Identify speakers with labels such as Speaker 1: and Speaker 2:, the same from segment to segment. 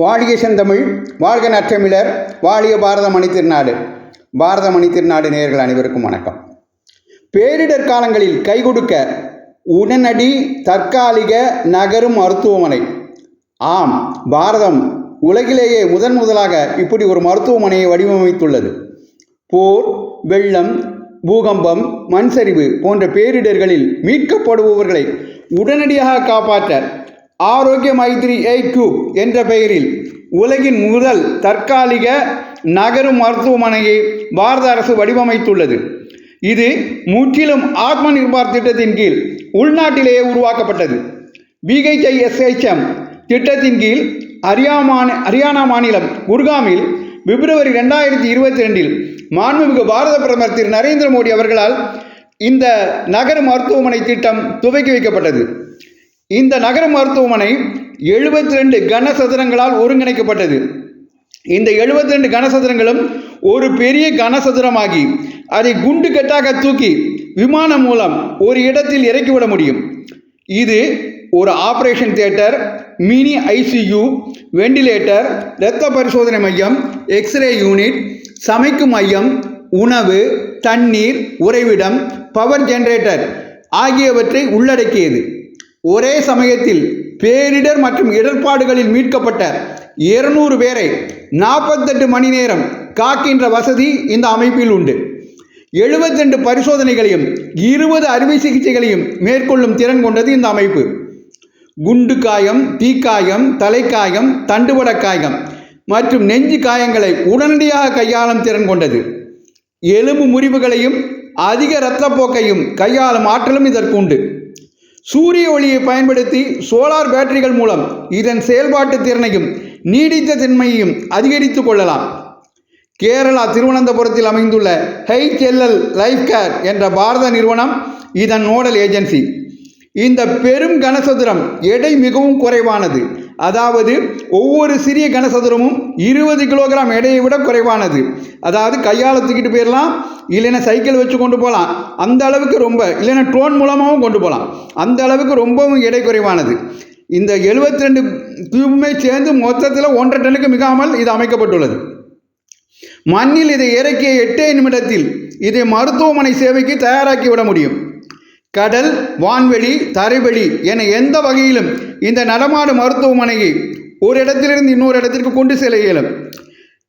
Speaker 1: வாழிய செந்தமிழ் வாழ்க நற்றமிழர் வாழிய பாரத மணி திருநாடு. பாரத மணி திருநாடு நேயர்கள் அனைவருக்கும் வணக்கம். பேரிடர் காலங்களில் கை கொடுக்க உடனடி தற்காலிக நகரும் மருத்துவமனை. ஆம் பாரதம் உலகிலேயே முதன் முதலாக இப்படி ஒரு மருத்துவமனையை வடிவமைத்துள்ளது. போர் வெள்ளம் பூகம்பம் மண் சரிவு போன்ற பேரிடர்களில் மீட்கப்படுபவர்களை உடனடியாக காப்பாற்ற ஆரோக்கிய மைத்ரி ஏ என்ற பெயரில் உலகின் முதல் தற்காலிக நகரும் மருத்துவமனையை பாரத அரசு வடிவமைத்துள்ளது. இது முற்றிலும் ஆத்ம நிர்பார் திட்டத்தின் கீழ் உள்நாட்டிலேயே உருவாக்கப்பட்டது. பிஹெச்ஐஎஸ்ஹெச்எம் திட்டத்தின் கீழ் ஹரியாமான ஹரியானா மாநிலம் குர்காமில் பிப்ரவரி ரெண்டாயிரத்தி இருபத்தி ரெண்டில் மாண்புமிகு பாரத பிரதமர் திரு நரேந்திர மோடி அவர்களால் இந்த நகர மருத்துவமனை திட்டம் துவக்கி வைக்கப்பட்டது. இந்த நகர மருத்துவமனை எழுபத்தி ரெண்டு கனசதுரங்களால் ஒருங்கிணைக்கப்பட்டது. இந்த 72 ரெண்டு கனசதுரங்களும் ஒரு பெரிய கனசதுரமாகி அதை குண்டு கட்டாக தூக்கி விமானம் மூலம் ஒரு இடத்தில் இறக்கிவிட முடியும். இது ஒரு operation theatre mini ICU ventilator இரத்த பரிசோதனை மையம் எக்ஸ்ரே யூனிட் சமைக்கும் மையம் உணவு தண்ணீர் உறைவிடம் பவர் ஜெனரேட்டர் ஆகியவற்றை உள்ளடக்கியது. ஒரே சமயத்தில் பேரிடர் மற்றும் இடர்பாடுகளில் மீட்கப்பட்ட இருநூறு பேரை நாற்பத்தெட்டு மணி நேரம் காக்கின்ற வசதி இந்த அமைப்பில் உண்டு. 72 பரிசோதனைகளையும் இருபது அறுவை சிகிச்சைகளையும் மேற்கொள்ளும் திறன் கொண்டது இந்த அமைப்பு. குண்டு காயம் தீக்காயம் தலைக்காயம் தண்டுவட காயம் மற்றும் நெஞ்சு காயங்களை உடனடியாக கையாளும் திறன் கொண்டது. எலும்பு முறிவுகளையும் அதிக இரத்தப்போக்கையும் கையாளும் ஆற்றலும் இதற்கு உண்டு. சூரிய ஒளியை பயன்படுத்தி சோலார் பேட்டரிகள் மூலம் இதன் செயல்பாட்டு திறனையும் நீடித்த தன்மையையும் அதிகரித்து கொள்ளலாம். கேரளா திருவனந்தபுரத்தில் அமைந்துள்ள ஹெச்எல்எல் லைஃப் கேர் என்ற பாரத நிறுவனம் இதன் நோடல் ஏஜென்சி இந்த பெரும் கனசதுரம் எடை மிகவும் குறைவானது. அதாவது ஒவ்வொரு சிறிய கனசதுரமும் இருபது கிலோகிராம் எடையை விட குறைவானது. அதாவது கையால் தூக்கிட்டு போயிடலாம் இல்லைன்னா சைக்கிள் வச்சு கொண்டு போகலாம். அந்த அளவுக்கு ரொம்ப இல்லைன்னா ட்ரோன் மூலமாகவும் கொண்டு போகலாம். அந்த அளவுக்கு ரொம்பவும் எடை குறைவானது. இந்த 72 ரெண்டு கியூபுமே சேர்ந்து மொத்தத்தில் ஒன்றரை டன்னுக்கு மிகாமல் இது அமைக்கப்பட்டுள்ளது. மண்ணில் இதை இறக்கிய எட்டே நிமிடத்தில் இதை மருத்துவமனை சேவைக்கு தயாராக்கி விட முடியும். கடல் வான்வெளி தரைவெளி என எந்த வகையிலும் இந்த நடமாடு மருத்துவமனையை ஒரு இடத்திலிருந்து இன்னொரு இடத்திற்கு கொண்டு செல்ல இயலும்.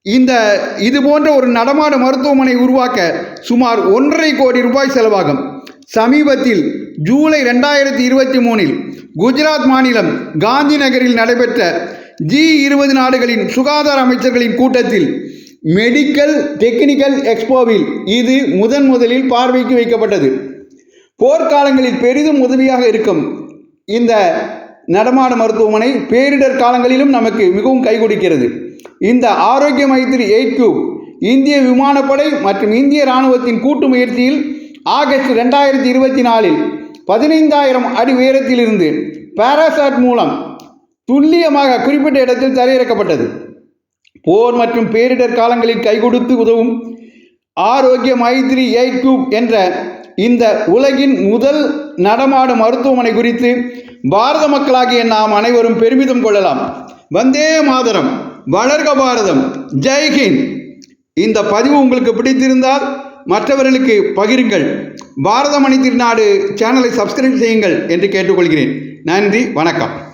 Speaker 1: இந்த இது போன்ற ஒரு நடமாட மருத்துவமனை உருவாக்க சுமார் ஒன்றரை கோடி ரூபாய் செலவாகும். சமீபத்தில் ஜூலை ரெண்டாயிரத்தி இருபத்தி மூணில் குஜராத் மாநிலம் காந்தி நகரில் நடைபெற்ற ஜி இருபது நாடுகளின் சுகாதார அமைச்சர்களின் கூட்டத்தில் மெடிக்கல் டெக்னிக்கல் எக்ஸ்போவில் இது முதன் முதலில் பார்வைக்கு வைக்கப்பட்டது. போர்க்காலங்களில் பெரிதும் உதவியாக இருக்கும் இந்த நடமாட மருத்துவமனை பேரிடர் காலங்களிலும் நமக்கு மிகவும் கை கொடுக்கிறது இந்த ஆரோக்கிய மைத்திரி எயிட் கியூப் இந்திய விமானப்படை மற்றும் இந்திய இராணுவத்தின் கூட்டு முயற்சியில் ஆகஸ்ட் ரெண்டாயிரத்தி இருபத்தி நாலில் பதினைந்தாயிரம் அடி உயரத்திலிருந்து பாராசாட் மூலம் துல்லியமாக குறிப்பிட்ட இடத்தில் தரையிறக்கப்பட்டது. போர் மற்றும் பேரிடர் காலங்களில் கை கொடுத்து உதவும் ஆரோக்கிய மைத்ரி எயிட் கியூப் என்ற இந்த உலகின் முதல் நடமாடும் மருத்துவமனை குறித்து பாரத மக்களாகிய நாம் அனைவரும் பெருமிதம் கொள்ளலாம். வந்தே மாதரம். வளர்க பாரதம். ஜெய்ஹிந்த் இந்த பதிவு உங்களுக்கு பிடித்திருந்தால் மற்றவர்களுக்கு பகிருங்கள். பாரத மணி திருநாடு சேனலை சப்ஸ்கிரைப் செய்யுங்கள் என்று கேட்டுக்கொள்கிறேன். நன்றி வணக்கம்.